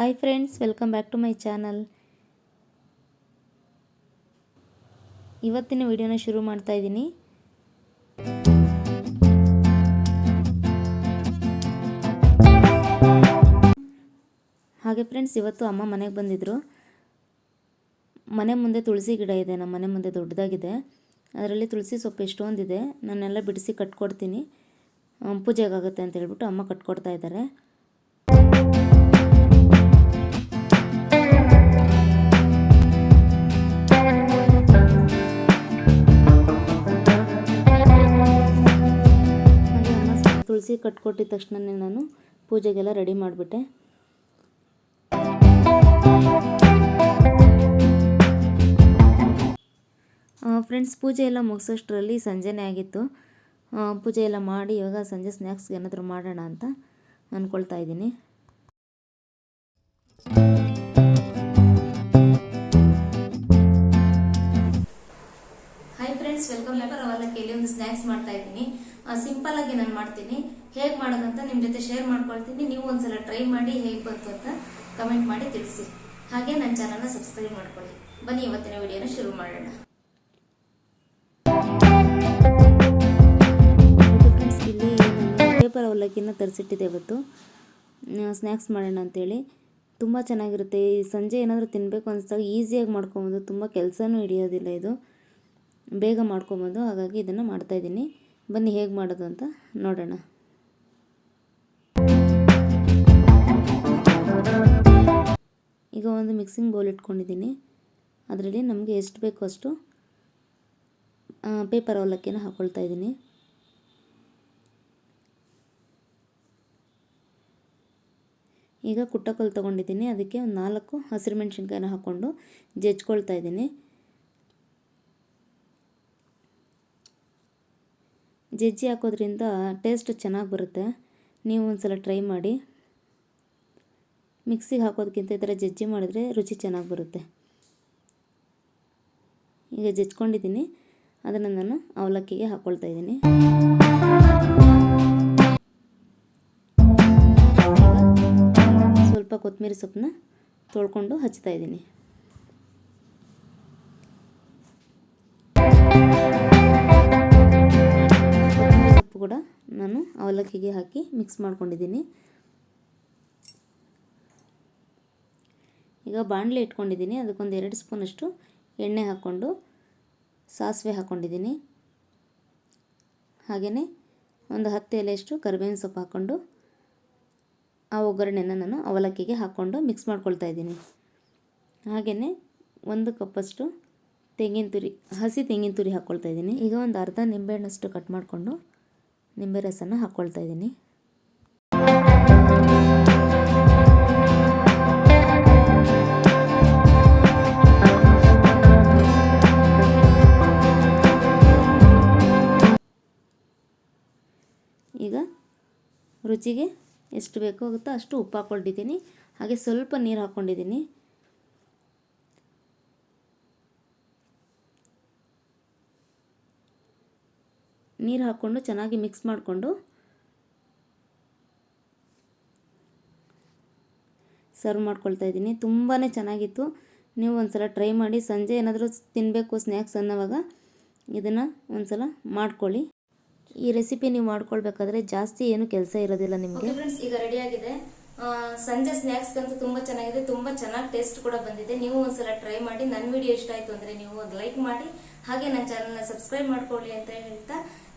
Hi friends welcome back to my channel ಇವತ್ತಿನ ವಿಡಿಯೋನ ಶುರು ಮಾಡ್ತಾ ಇದ್ದೀನಿ. ಹಾಗೆ ಫ್ರೆಂಡ್ಸ್ ಇವತ್ತು ಅಮ್ಮ ಮನೆಗೆ ಬಂದಿದ್ದರು ಮನೆ ಮುಂದೆ ತುಳಸಿ ಗಿಡ ಇದೆ, ನಮ್ಮ ಮನೆ ಮುಂದೆ ದೊಡ್ಡದಾಗಿದೆ. ಅದರಲ್ಲಿ ತುಳಸಿ ಸೊಪ್ಪು ಎಷ್ಟೊಂದಿದೆ ನಾನೆಲ್ಲ ಬಿಡಿಸಿ ಕಟ್ಕೊಡ್ತೀನಿ. ಪೂಜೆಗಾಗುತ್ತೆ ಅಂತ ಹೇಳ್ಬಿಟ್ಟು ಅಮ್ಮ ಕಟ್ಕೊಡ್ತಾ ಇದ್ದಾರೆ. ಸ- ತುಳಸಿ ಕಟ್ಕೊಟ್ಟಿದ ತಕ್ಷಣನೇ ನಾನು ಪೂಜೆಗೆಲ್ಲ ರೆಡಿ ಮಾಡಿಬಿಟ್ಟೆ. ಫ್ರೆಂಡ್ಸ್, ಪೂಜೆ ಎಲ್ಲ ಮುಗಿಸೋಷ್ಟರಲ್ಲಿ ಸಂಜೆನೇ ಆಗಿತ್ತು. ಪೂಜೆ ಎಲ್ಲ ಮಾಡಿ ಇವಾಗ ಸಂಜೆ ಸ್ನ್ಯಾಕ್ಸ್ಗೆ ಏನಾದರೂ ಮಾಡೋಣ ಅಂತ ಅಂದ್ಕೊಳ್ತಾ ಇದ್ದೀನಿ. ಅವಲಕ್ಕಿಯಲ್ಲಿ ಒಂದು ಸ್ನ್ಯಾಕ್ಸ್ ಮಾಡ್ತಾ ಇದ್ದೀನಿ. ಸಿಂಪಲ್ ಆಗಿ ನಾನು ಮಾಡ್ತೀನಿ. ಹೇಗೆ ಮಾಡೋದಂತ ನಿಮ್ಮ ಜೊತೆ ಶೇರ್ ಮಾಡ್ಕೊಳ್ತೀನಿ. ನೀವು ಒಂದ್ಸಲ ಟ್ರೈ ಮಾಡಿ ಹೇಗೆ ಬಂತು ಅಂತ ಕಮೆಂಟ್ ಮಾಡಿ ತಿಳಿಸಿ. ಹಾಗೆ ನನ್ನ ಚಾನಲ್ನ ಸಬ್ಸ್ಕ್ರೈಬ್ ಮಾಡ್ಕೊಳ್ಳಿ. ಬನ್ನಿ, ಇವತ್ತಿನ ವಿಡಿಯೋನ ಶುರು ಮಾಡೋಣ. ಇಲ್ಲಿ ಪೇಪರ್ ಅವಲಕ್ಕಿನ ತರಿಸಿಟ್ಟಿದೆ ಇವತ್ತು. ಸ್ನ್ಯಾಕ್ಸ್ ಮಾಡೋಣ ಅಂತೇಳಿ. ತುಂಬ ಚೆನ್ನಾಗಿರುತ್ತೆ. ಸಂಜೆ ಏನಾದರೂ ತಿನ್ನಬೇಕು ಅನಿಸ್ದಾಗ ಈಸಿಯಾಗಿ ಮಾಡ್ಕೊಬೋದು. ತುಂಬ ಕೆಲಸನೂ ಹಿಡಿಯೋದಿಲ್ಲ ಇದು. ಬೇಗ ಮಾಡ್ಕೊಬೋದು ಹಾಗಾಗಿ ಇದನ್ನು ಮಾಡ್ತಾಯಿದ್ದೀನಿ ಬನ್ನಿ ಹೇಗೆ ಮಾಡೋದು ಅಂತ ನೋಡೋಣ. ಈಗ ಒಂದು ಮಿಕ್ಸಿಂಗ್ ಬೌಲ್ ಇಟ್ಕೊಂಡಿದ್ದೀನಿ. ಅದರಲ್ಲಿ ನಮಗೆ ಎಷ್ಟು ಬೇಕೋ ಅಷ್ಟು ಪೇಪರ್ ಅವಲಕ್ಕಿನ ಹಾಕ್ಕೊಳ್ತಾ ಇದ್ದೀನಿ. ಈಗ ಕುಟ್ಟಕಲ್ಲು ತೊಗೊಂಡಿದ್ದೀನಿ. ಅದಕ್ಕೆ ಒಂದು ನಾಲ್ಕು ಹಸಿರು ಮೆಣಸಿನ್ಕಾಯಿನ ಹಾಕ್ಕೊಂಡು ಜಜ್ಕೊಳ್ತಾ ಇದ್ದೀನಿ. ಜಜ್ಜಿ ಹಾಕೋದ್ರಿಂದ ಟೇಸ್ಟ್ ಚೆನ್ನಾಗಿ ಬರುತ್ತೆ. ನೀವು ಒಂದ್ಸಲ ಟ್ರೈ ಮಾಡಿ. ಮಿಕ್ಸಿಗೆ ಹಾಕೋದಕ್ಕಿಂತ ಈ ಥರ ಜಜ್ಜಿ ಮಾಡಿದ್ರೆ ರುಚಿ ಚೆನ್ನಾಗಿ ಬರುತ್ತೆ. ಈಗ ಜಜ್ಕೊಂಡಿದ್ದೀನಿ ಅದನ್ನು ನಾನು ಅವಲಕ್ಕಿಗೆ ಹಾಕ್ಕೊಳ್ತಾ ಇದ್ದೀನಿ. ಸ್ವಲ್ಪ ಕೊತ್ತಂಬರಿ ಸೊಪ್ಪನ್ನ ತೊಳ್ಕೊಂಡು ಹಚ್ತಾ ಇದ್ದೀನಿ. ಕೂಡ ನಾನು ಅವಲಕ್ಕಿಗೆ ಹಾಕಿ ಮಿಕ್ಸ್ ಮಾಡ್ಕೊಂಡಿದ್ದೀನಿ. ಈಗ ಬಾಣಲೆ ಇಟ್ಕೊಂಡಿದ್ದೀನಿ. ಅದಕ್ಕೊಂದು ಎರಡು ಸ್ಪೂನಷ್ಟು ಎಣ್ಣೆ ಹಾಕ್ಕೊಂಡು ಸಾಸಿವೆ ಹಾಕ್ಕೊಂಡಿದ್ದೀನಿ. ಹಾಗೆಯೇ ಒಂದು ಹತ್ತು ಎಲೆಯಷ್ಟು ಕರಿಬೇವಿನ ಸೊಪ್ಪು ಹಾಕ್ಕೊಂಡು ಆ ಒಗ್ಗರಣೆನ ನಾನು ಅವಲಕ್ಕಿಗೆ ಹಾಕ್ಕೊಂಡು ಮಿಕ್ಸ್ ಮಾಡ್ಕೊಳ್ತಾ ಇದ್ದೀನಿ. ಹಾಗೆಯೇ ಒಂದು ಕಪ್ಪಷ್ಟು ತೆಂಗಿನ ತುರಿ, ಹಸಿ ತೆಂಗಿನ ತುರಿ ಹಾಕ್ಕೊಳ್ತಾ ಇದ್ದೀನಿ. ಈಗ ಒಂದು ಅರ್ಧ ನಿಂಬೆಹಣ್ಣಷ್ಟು ಕಟ್ ಮಾಡಿಕೊಂಡು ನಿಂಬೆ ರಸನ ಹಾಕ್ಕೊಳ್ತಾ ಇದ್ದೀನಿ. ಈಗ ರುಚಿಗೆ ಎಷ್ಟು ಬೇಕೋ ಆಗುತ್ತೋ ಅಷ್ಟು ಉಪ್ಪು ಹಾಕ್ಕೊಂಡಿದ್ದೀನಿ ಹಾಗೆ ಸ್ವಲ್ಪ ನೀರು ಹಾಕ್ಕೊಂಡಿದ್ದೀನಿ ನೀರು ಹಾಕ್ಕೊಂಡು ಚೆನ್ನಾಗಿ ಮಿಕ್ಸ್ ಮಾಡಿಕೊಂಡು ಸರ್ವ್ ಮಾಡ್ಕೊಳ್ತಾ ಇದ್ದೀನಿ. ತುಂಬಾ ಚೆನ್ನಾಗಿತ್ತು. ನೀವು ಒಂದ್ಸಲ ಟ್ರೈ ಮಾಡಿ, ಸಂಜೆ ಏನಾದರೂ ತಿನ್ನಬೇಕು ಸ್ನ್ಯಾಕ್ಸ್ ಅನ್ನೋವಾಗ ಇದನ್ನು ಒಂದ್ಸಲ ಮಾಡ್ಕೊಳ್ಳಿ. ಈ ರೆಸಿಪಿ ನೀವು ಮಾಡ್ಕೊಳ್ಬೇಕಾದ್ರೆ ಜಾಸ್ತಿ ಏನು ಕೆಲಸ ಇರೋದಿಲ್ಲ ನಿಮಗೆ. ಫ್ರೆಂಡ್ಸ್ ಈಗ ರೆಡಿಯಾಗಿದೆ ಸಂಜೆ ಸ್ನ್ಯಾಕ್ಸ್ ಅಂತೂ ತುಂಬ ಚೆನ್ನಾಗಿದೆ. ತುಂಬ ಚೆನ್ನಾಗಿ ಟೇಸ್ಟ್ ಕೂಡ ಬಂದಿದೆ. ನೀವು ಒಂದ್ಸಲ ಟ್ರೈ ಮಾಡಿ ನನ್ನ ವಿಡಿಯೋ ಇಷ್ಟ ಆಯ್ತು ಅಂದ್ರೆ ನೀವು ಒಂದು ಲೈಕ್ ಮಾಡಿ. ಹಾಗೆ ನನ್ನ ಚಾನಲ್ನ ಸಬ್ಸ್ಕ್ರೈಬ್ ಮಾಡ್ಕೊಳ್ಳಿ ಅಂತ ಹೇಳ್ತಾ